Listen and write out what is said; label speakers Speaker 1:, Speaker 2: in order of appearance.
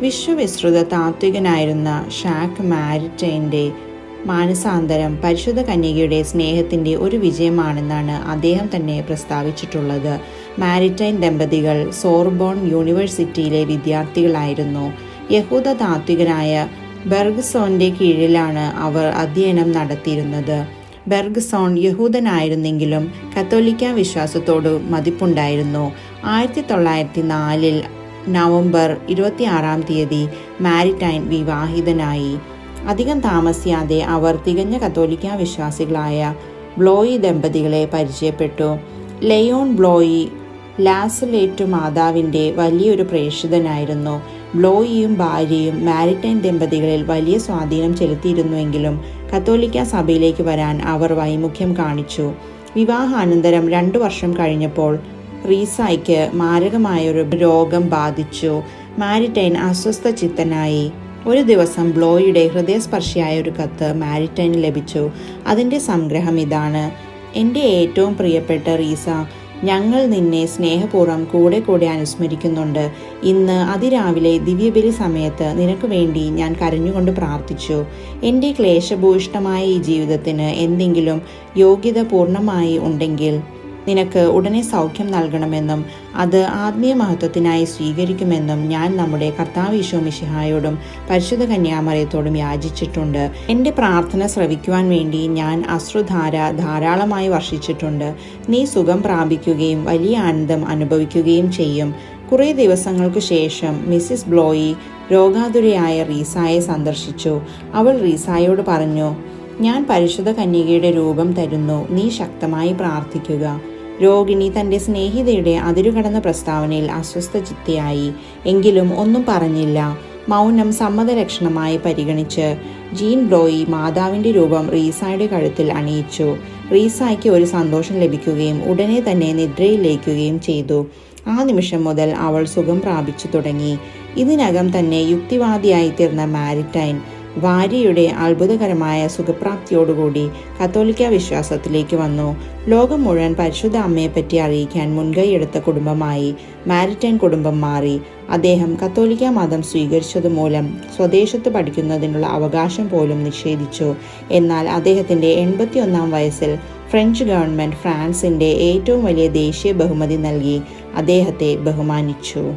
Speaker 1: വിശ്വവിസ്തൃത താത്വികനായിരുന്ന shack മാരിറ്റൈന്റെ മാനസാന്തരം പരിശുദ്ധ കന്യകയുടെ സ്നേഹത്തിന്റെ ഒരു വിജയമാണെന്നാണ് അദ്ദേഹം തന്നെ പ്രസ്താവിച്ചിട്ടുള്ളത്. മാരിറ്റൈൻ ദമ്പതികൾ സോർബോൺ യൂണിവേഴ്സിറ്റിയിലെ വിദ്യാർത്ഥികളായിരുന്നു. യഹൂദ താത്വികനായ ബെർഗ്സോന്റെ കീഴിലാണ് അവർ അധ്യയനം നടത്തിയിരുന്നത്. ബെർഗ്സോൺ യഹൂദനായിരുന്നെങ്കിലും കത്തോലിക്ക വിശ്വാസത്തോട് മതിപ്പുണ്ടായിരുന്നു. ആയിരത്തി തൊള്ളായിരത്തി നാലിൽ നവംബർ ഇരുപത്തിയാറാം തീയതി മാരിറ്റൈൻ വിവാഹിതനായി. അധികം താമസിയാതെ അവർ തികഞ്ഞ കത്തോലിക്ക വിശ്വാസികളായ ബ്ലോയി ദമ്പതികളെ പരിചയപ്പെട്ടു. ലയോൺ ബ്ലോയി ലാസലേറ്റു മാതാവിന്റെ വലിയൊരു പ്രേക്ഷിതനായിരുന്നു. ബ്ലോയിയും ഭാര്യയും മാരിറ്റൈൻ ദമ്പതികളിൽ വലിയ സ്വാധീനം ചെലുത്തിയിരുന്നുവെങ്കിലും കത്തോലിക്ക സഭയിലേക്ക് വരാൻ അവർ വൈമുഖ്യം കാണിച്ചു. വിവാഹാനന്തരം രണ്ടു വർഷം കഴിഞ്ഞപ്പോൾ റീസായ്ക്ക് മാരകമായൊരു രോഗം ബാധിച്ചു. മാരിറ്റൈൻ അസ്വസ്ഥ ചിത്തനായി ഒരു ദിവസം ബ്ലോയുടെ ഹൃദയസ്പർശിയായ ഒരു കത്ത് മാരിറ്റൈന് ലഭിച്ചു. അതിന്റെ സംഗ്രഹം ഇതാണ്. എന്റെ ഏറ്റവും പ്രിയപ്പെട്ട റീസ ഞങ്ങൾ നിന്നെ സ്നേഹപൂർവം കൂടെ കൂടെ അനുസ്മരിക്കുന്നുണ്ട്. ഇന്ന് അതിരാവിലെ ദിവ്യബലി സമയത്ത് നിനക്ക് വേണ്ടി ഞാൻ കരഞ്ഞുകൊണ്ട് പ്രാർത്ഥിച്ചു. എന്റെ ക്ലേശഭൂയിഷ്ടമായ ഈ ജീവിതത്തിന് എന്തെങ്കിലും യോഗ്യത പൂർണമായി ഉണ്ടെങ്കിൽ നിനക്ക് ഉടനെ സൗഖ്യം നൽകണമെന്നും അത് ആത്മീയ മഹത്വത്തിനായി സ്വീകരിക്കുമെന്നും ഞാൻ നമ്മുടെ കർത്താവ് ഈശോ മിഷിഹായോടും പരിശുദ്ധ കന്യാമറയത്തോടും യാചിച്ചിട്ടുണ്ട്. എന്റെ പ്രാർത്ഥന ശ്രവിക്കുവാൻ വേണ്ടി ഞാൻ അശ്രുധാര ധാരാളമായി വർഷിച്ചിട്ടുണ്ട്. നീ സുഖം പ്രാപിക്കുകയും വലിയ ആനന്ദം അനുഭവിക്കുകയും ചെയ്യും. കുറേ ദിവസങ്ങൾക്കു ശേഷം മിസ്സിസ് ബ്ലോയി രോഗാതുരയായ റീസായെ സന്ദർശിച്ചു. അവൾ റീസായോട് പറഞ്ഞു ഞാൻ പരിശുദ്ധ കന്യകയുടെ രൂപം തരുന്നു. നീ ശക്തമായി പ്രാർത്ഥിക്കുക. രോഗിണി തന്റെ സ്നേഹിതയുടെ അതിരുകടന്ന പ്രസ്താവനയിൽ അസ്വസ്ഥ ചിത്തിയായി എങ്കിലും ഒന്നും പറഞ്ഞില്ല. മൗനം സമ്മതലക്ഷണമായി പരിഗണിച്ച് ജീൻ ബ്ലോയി മാതാവിന്റെ രൂപം റീസായുടെ കഴുത്തിൽ അണിയിച്ചു. റീസായ്ക്ക് ഒരു സന്തോഷം ലഭിക്കുകയും ഉടനെ തന്നെ നിദ്രയിൽ ലയിക്കുകയും ചെയ്തു. ആ നിമിഷം മുതൽ അവൾ സുഖം പ്രാപിച്ചു തുടങ്ങി. ഇതിനകം തന്നെ യുക്തിവാദിയായി തീർന്ന മാരിറ്റൈൻ ഭാര്യയുടെ അത്ഭുതകരമായ സുഖപ്രാപ്തിയോടുകൂടി കത്തോലിക്ക വിശ്വാസത്തിലേക്ക് വന്നു. ലോകം മുഴുവൻ പരിശുദ്ധ അമ്മയെപ്പറ്റി അറിയിക്കാൻ മുൻകൈയെടുത്ത കുടുംബമായി മാരിറ്റൈൻ കുടുംബം മാറി. അദ്ദേഹം കത്തോലിക്ക മതം സ്വീകരിച്ചതുമൂലം സ്വദേശത്ത് പഠിക്കുന്നതിനുള്ള അവകാശം പോലും നിഷേധിച്ചു. എന്നാൽ അദ്ദേഹത്തിന്റെ എൺപത്തിയൊന്നാം വയസ്സിൽ ഫ്രഞ്ച് ഗവൺമെന്റ് ഫ്രാൻസിന്റെ ഏറ്റവും വലിയ ദേശീയ ബഹുമതി നൽകി. അദ്ദേഹത്തെ ബഹുമാനിച്ചു.